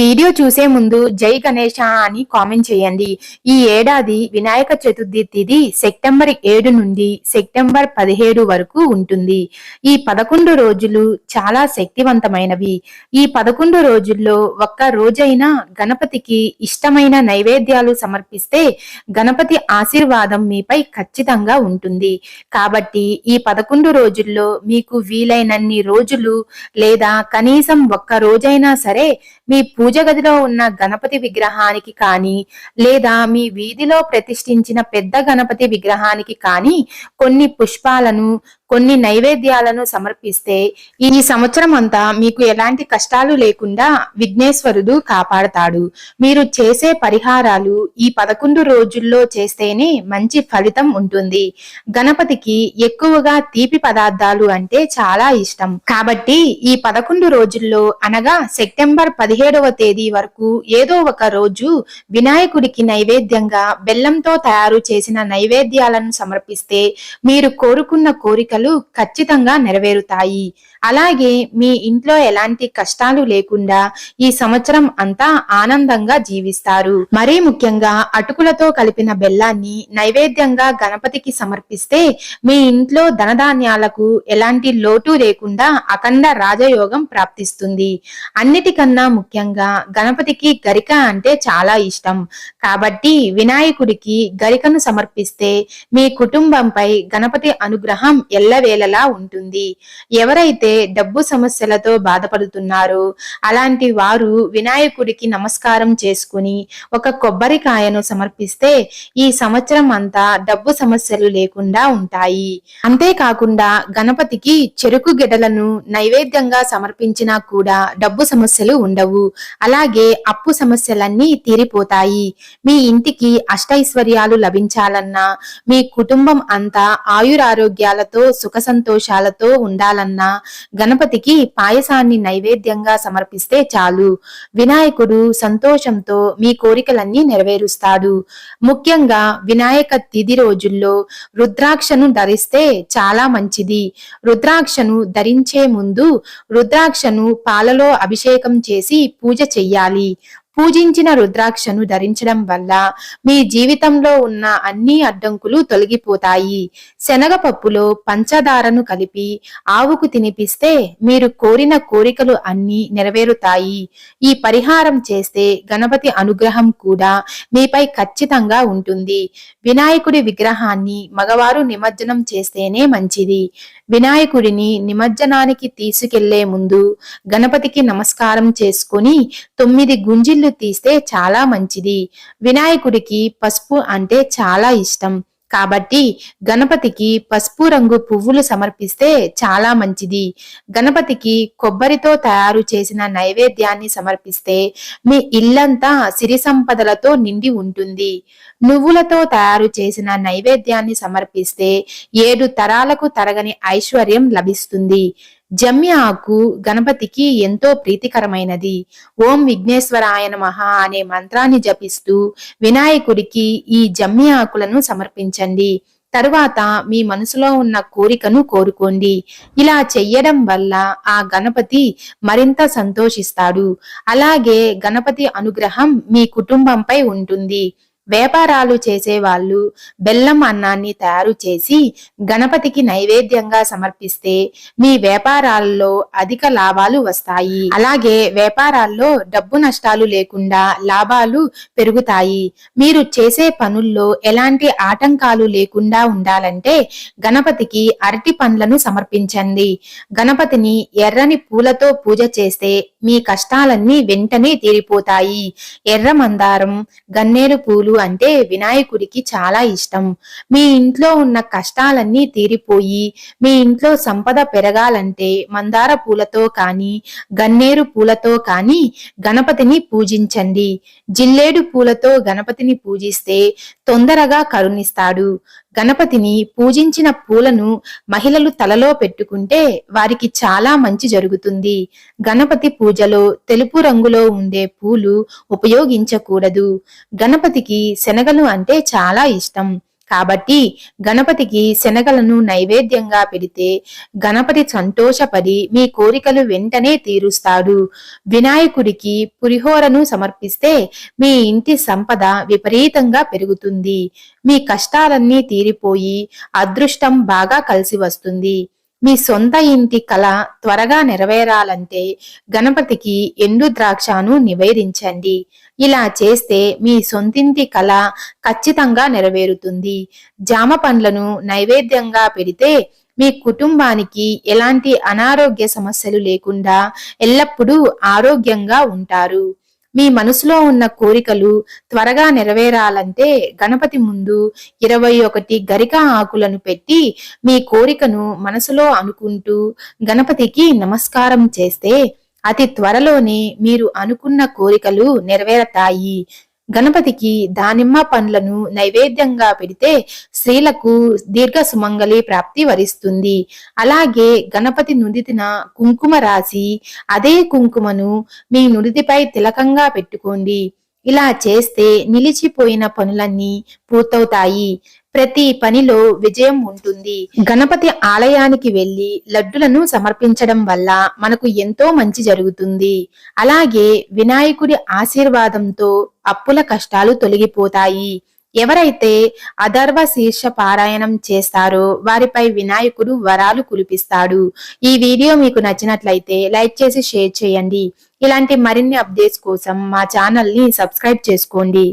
Video చూసే ముందు జై గణేష అని కామెంట్ చేయండి. ఈ ఏడాది వినాయక చతుర్థి తిథి సెప్టెంబర్ ఏడు నుండి సెప్టెంబర్ పదిహేడు వరకు ఉంటుంది. ఈ పదకొండు రోజులు చాలా శక్తివంతమైనవి. ఈ పదకొండు రోజుల్లో ఒక్క రోజైనా గణపతికి ఇష్టమైన నైవేద్యాలు సమర్పిస్తే గణపతి ఆశీర్వాదం మీపై ఖచ్చితంగా ఉంటుంది. కాబట్టి ఈ పదకొండు రోజుల్లో మీకు వీలైనన్ని రోజులు లేదా కనీసం ఒక్క రోజైనా సరే మీ పూజ గదిలో ఉన్న గణపతి విగ్రహానికి కానీ లేదా మీ వీధిలో ప్రతిష్ఠించిన పెద్ద గణపతి విగ్రహానికి కానీ కొన్ని పుష్పాలను కొన్ని నైవేద్యాలను సమర్పిస్తే ఈ సంవత్సరం అంతా మీకు ఎలాంటి కష్టాలు లేకుండా విఘ్నేశ్వరుడు కాపాడతాడు. మీరు చేసే పరిహారాలు ఈ పదకొండు రోజుల్లో చేస్తేనే మంచి ఫలితం ఉంటుంది. గణపతికి ఎక్కువగా తీపి పదార్థాలు అంటే చాలా ఇష్టం. కాబట్టి ఈ పదకొండు రోజుల్లో అనగా సెప్టెంబర్ పదిహేడవ తేదీ వరకు ఏదో ఒక రోజు వినాయకుడికి నైవేద్యంగా బెల్లంతో తయారు చేసిన నైవేద్యాలను సమర్పిస్తే మీరు కోరుకున్న కోరికలు ఖచ్చితంగా నెరవేరుతాయి. అలాగే మీ ఇంట్లో ఎలాంటి కష్టాలు లేకుండా ఈ సంవత్సరం అంతా ఆనందంగా జీవిస్తారు. మరీ ముఖ్యంగా అటుకులతో కలిపిన బెల్లాన్ని నైవేద్యంగా గణపతికి సమర్పిస్తే మీ ఇంట్లో ధనధాన్యాలకు ఎలాంటి లోటు లేకుండా అఖండ రాజయోగం ప్రాప్తిస్తుంది. అన్నిటికన్నా ముఖ్యంగా గణపతికి గరిక అంటే చాలా ఇష్టం. కాబట్టి వినాయకుడికి గరికను సమర్పిస్తే మీ కుటుంబంపై గణపతి అనుగ్రహం ఎల్లవేళలా ఉంటుంది. ఎవరైతే డబ్బు సమస్యలతో బాధపడుతున్నారో అలాంటి వారు వినాయకుడికి నమస్కారం చేసుకుని ఒక కొబ్బరికాయను సమర్పిస్తే ఈ సంవత్సరం అంతా డబ్బు సమస్యలు లేకుండా ఉంటాయి. అంతేకాకుండా గణపతికి చెరుకు గెడలను నైవేద్యంగా సమర్పించినా కూడా డబ్బు సమస్యలు ఉండవు. అలాగే అప్పు సమస్యలన్నీ తీరిపోతాయి. మీ ఇంటికి అష్టైశ్వర్యాలు లభించాలన్నా మీ కుటుంబం అంతా ఆయురారోగ్యాలతో సుఖ సంతోషాలతో ఉండాలన్నా గణపతికి పాయసాన్ని నైవేద్యంగా సమర్పిస్తే చాలు. వినాయకుడు సంతోషంతో మీ కోరికలన్నీ నెరవేరుస్తాడు. ముఖ్యంగా వినాయక తిది రోజుల్లో రుద్రాక్షను ధరిస్తే చాలా మంచిది. రుద్రాక్షను ధరించే ముందు రుద్రాక్షను పాలలో అభిషేకం చేసి పూజ చెయ్యాలి. పూజించిన రుద్రాక్షను ధరించడం వల్ల మీ జీవితంలో ఉన్న అన్ని అడ్డంకులు తొలగిపోతాయి. శనగపప్పులో పంచదారను కలిపి ఆవుకు తినిపిస్తే మీరు కోరిన కోరికలు అన్ని నెరవేరుతాయి. ఈ పరిహారం చేస్తే గణపతి అనుగ్రహం కూడా మీపై ఖచ్చితంగా ఉంటుంది. వినాయకుడి విగ్రహాన్ని మగవారు నిమజ్జనం చేస్తేనే మంచిది. వినాయకుడిని నిమజ్జనానికి తీసుకెళ్ళే ముందు గణపతికి నమస్కారం చేసుకుని తొమ్మిది నీళ్ళు తీస్తే చాలా మంచిది. వినాయకుడికి పసుపు అంటే చాలా ఇష్టం. కాబట్టి గణపతికి పసుపు రంగు పువ్వులు సమర్పిస్తే చాలా మంచిది. గణపతికి కొబ్బరితో తయారు చేసిన నైవేద్యాన్ని సమర్పిస్తే మీ ఇల్లంతా సిరి సంపదలతో నిండి ఉంటుంది. నువ్వులతో తయారు చేసిన నైవేద్యాన్ని సమర్పిస్తే ఏడు తరాలకు తరగని ఐశ్వర్యం లభిస్తుంది. జమ్మి ఆకు గణపతికి ఎంతో ప్రీతికరమైనది. ఓం విఘ్నేశ్వరాయ నమః అనే మంత్రాన్ని జపిస్తూ వినాయకుడికి ఈ జమ్మి ఆకులను సమర్పించండి. తరువాత మీ మనసులో ఉన్న కోరికను కోరుకోండి. ఇలా చెయ్యడం వల్ల ఆ గణపతి మరింత సంతోషిస్తాడు. అలాగే గణపతి అనుగ్రహం మీ కుటుంబంపై ఉంటుంది. వ్యాపారాలు చేసేవాళ్ళు బెల్లం అన్నాన్ని తయారు చేసి గణపతికి నైవేద్యంగా సమర్పిస్తే మీ వ్యాపారాల్లో అధిక లాభాలు వస్తాయి. అలాగే వ్యాపారాల్లో డబ్బు నష్టాలు లేకుండా లాభాలు పెరుగుతాయి. మీరు చేసే పనుల్లో ఎలాంటి ఆటంకాలు లేకుండా ఉండాలంటే గణపతికి అరటి పండ్లను సమర్పించండి. గణపతిని ఎర్రని పూలతో పూజ చేస్తే మీ కష్టాలన్నీ వెంటనే తీరిపోతాయి. ఎర్ర మందారం గన్నేరు పూలు అంటే వినాయకుడికి చాలా ఇష్టం. మీ ఇంట్లో ఉన్న కష్టాలన్నీ తీరిపోయి మీ ఇంట్లో సంపద పెరగాలంటే మందార పూలతో కానీ గన్నేరు పూలతో కానీ గణపతిని పూజించండి. జిల్లేడు పూలతో గణపతిని పూజిస్తే తొందరగా కరుణిస్తాడు. గణపతిని పూజించిన పూలను మహిళలు తలలో పెట్టుకుంటే వారికి చాలా మంచి జరుగుతుంది. గణపతి పూజలో తెలుపు రంగులో ఉండే పూలు ఉపయోగించకూడదు. గణపతికి శనగలు అంటే చాలా ఇష్టం. కాబట్టి గణపతికి శనగలను నైవేద్యంగా పెడితే గణపతి సంతోషపడి మీ కోరికలు వెంటనే తీరుస్తాడు. వినాయకుడికి పురిహోరను సమర్పిస్తే మీ ఇంటి సంపద విపరీతంగా పెరుగుతుంది. మీ కష్టాలన్నీ తీరిపోయి అదృష్టం బాగా కలిసి వస్తుంది. మీ సొంత ఇంటి కళ త్వరగా నెరవేరాలంటే గణపతికి ఎండు ద్రాక్షను నివేదించండి. ఇలా చేస్తే మీ సొంతింటి కళ ఖచ్చితంగా నెరవేరుతుంది. జామ పండ్లను నైవేద్యంగా పెడితే మీ కుటుంబానికి ఎలాంటి అనారోగ్య సమస్యలు లేకుండా ఎల్లప్పుడూ ఆరోగ్యంగా ఉంటారు. మీ మనసులో ఉన్న కోరికలు త్వరగా నెరవేరాలంటే గణపతి ముందు ఇరవై ఒకటి గరిక ఆకులను పెట్టి మీ కోరికను మనసులో అనుకుంటూ గణపతికి నమస్కారం చేస్తే అతి త్వరలోనే మీరు అనుకున్న కోరికలు నెరవేరతాయి. గణపతికి దానిమ్మ పండ్లను నైవేద్యంగా పెడితే స్త్రీలకు దీర్ఘ సుమంగళి ప్రాప్తి వరిస్తుంది. అలాగే గణపతి నుదితిన కుంకుమ రాసి అదే కుంకుమను మీ నుదిపై తిలకంగా పెట్టుకోండి. ఇలా చేస్తే నిలిచిపోయిన పనులన్నీ పూర్తవుతాయి. ప్రతి పనిలో విజయం ఉంటుంది. గణపతి ఆలయానికి వెళ్ళి లడ్డులను సమర్పించడం వల్ల మనకు ఎంతో మంచి జరుగుతుంది. అలాగే వినాయకుడి ఆశీర్వాదంతో అప్పుల కష్టాలు తొలగిపోతాయి. ఎవరైతే అధర్వ శీర్ష పారాయణం చేస్తారో వారిపై వినాయకుడు వరాలు కురిపిస్తాడు. ఈ వీడియో మీకు నచ్చినట్లయితే లైక్ చేసి షేర్ చేయండి. ఇలాంటి మరిన్ని అప్డేట్స్ కోసం మా ఛానల్ని సబ్స్క్రైబ్ చేసుకోండి.